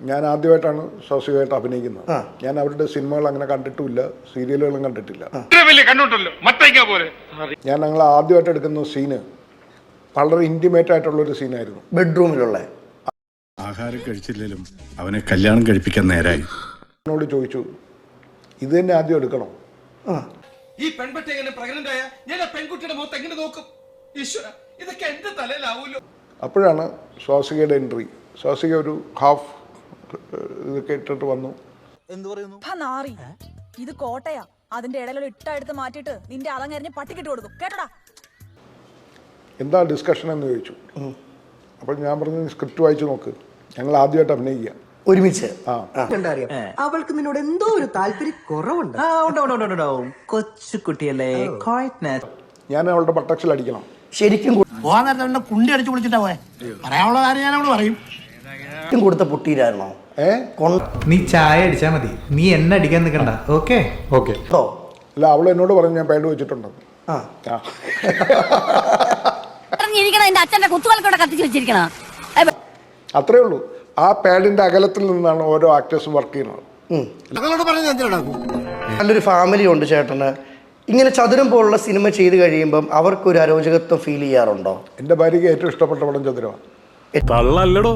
ഞാൻ ആദ്യമായിട്ടാണ് സ്വാസികമായിട്ട് അഭിനയിക്കുന്നത്. ഞാൻ അവരുടെ സിനിമകൾ അങ്ങനെ കണ്ടിട്ടുമില്ല സീരിയലുകളും കണ്ടിട്ടില്ല. ഞാൻ ഞങ്ങൾ ആദ്യമായിട്ട് എടുക്കുന്ന സീന് വളരെ ഇന്റിമേറ്റ് ആയിട്ടുള്ള ഒരു സീനായിരുന്നു. ബെഡ്റൂമിലുള്ള. ആഹാരം കഴിച്ചില്ലെങ്കിലും അവനെ കല്യാണം കഴിപ്പിക്കാൻ നേരായി. എന്നോട് ചോദിച്ചു ഇത് തന്നെ ആദ്യം എടുക്കണം? ആ. ഈ പെൺപറ്റ എങ്ങനെ പ്രഗ്നന്റ് ആയ? ഞാൻ ആ പെൺകുട്ടിയുടെ മുഖത്ത് എങ്ങനെ നോക്കും? ഈശ്വര ഇതൊക്കെ എന്റെ തലയിലാവൂലോ? അപ്പോഴാണ് സ്വാസികയുടെ എൻട്രി സ്വാസിക ഒരു ഹാഫ് ഇതൊക്കെ ഇട്ടിട്ട് വന്നു. എന്ത് നാറി. ഇത് കോട്ടയാ. അതിന്റെ ഇടയിലൊരു ഇട്ട എടുത്ത് മാറ്റിയിട്ട് നിന്റെ അതങ്ങരിഞ്ഞ് പട്ടിക്കിട്ട് കൊടുക്കും കേട്ടടാ? എന്താ ഡിസ്കഷൻ എന്ന് ചോദിച്ചു. അപ്പോൾ ഞാൻ പറഞ്ഞു സ്ക്രിപ്റ്റ് വായിച്ചു നോക്ക്. ഞങ്ങൾ ആദ്യമായിട്ട് അഭിനയിക്കുക. ഒരുമിച്ച്? അവൾക്ക് നിന്നോട് എന്തോ ഒരു താല്പര്യം കുറവുണ്ട്. കൊച്ചുകുട്ടിയല്ലേ ഞാൻ അവളുടെ പട്ടക്ഷൽ അടിക്കണം. ശരിക്കും കൊ- പോകാൻ നേരത്തെ കുണ്ടി അടിച്ചു വിളിച്ചിട്ടാ പോയെ. പറയാനുള്ള കാര്യം ഞാൻ അവൾ പറയും. ശരിക്കും കൊടുത്ത പൊട്ടിയിലായിരുന്നോ ഏ? നീ ചായ അടിച്ചാ മതി. നീ എന്നെ അടിക്കാൻ നിൽക്കണ്ട ഓക്കെ? ഓക്കെ. അല്ല അവൾ എന്നോട് പറഞ്ഞു ഞാൻ പാഡ് വെച്ചിട്ടുണ്ട്. ആ. എന്റെ അച്ഛന്റെ കുത്തുകൾക്കൂടെ കത്തിച്ച് വെച്ചിരിക്കണം. അത്രേ ഉള്ളൂ. ആ പാഡിന്റെ അകലത്തിൽ നിന്നാണ് ഓരോ ആക്ടേഴ്സും വർക്ക് ചെയ്യുന്നത്. നല്ലൊരു ഫാമിലി ഉണ്ട് ചേട്ടന്. ഇങ്ങനെ ചതുരം പോലുള്ള സിനിമ ചെയ്ത് കഴിയുമ്പം അവർക്കൊരു അരോചകത്വം ഫീൽ ചെയ്യാറുണ്ടോ? എന്റെ ഭാര്യയ്ക്ക് ഏറ്റവും ഇഷ്ടപ്പെട്ട പടം ചതുരമാണ്. തള്ളല്ലടോ.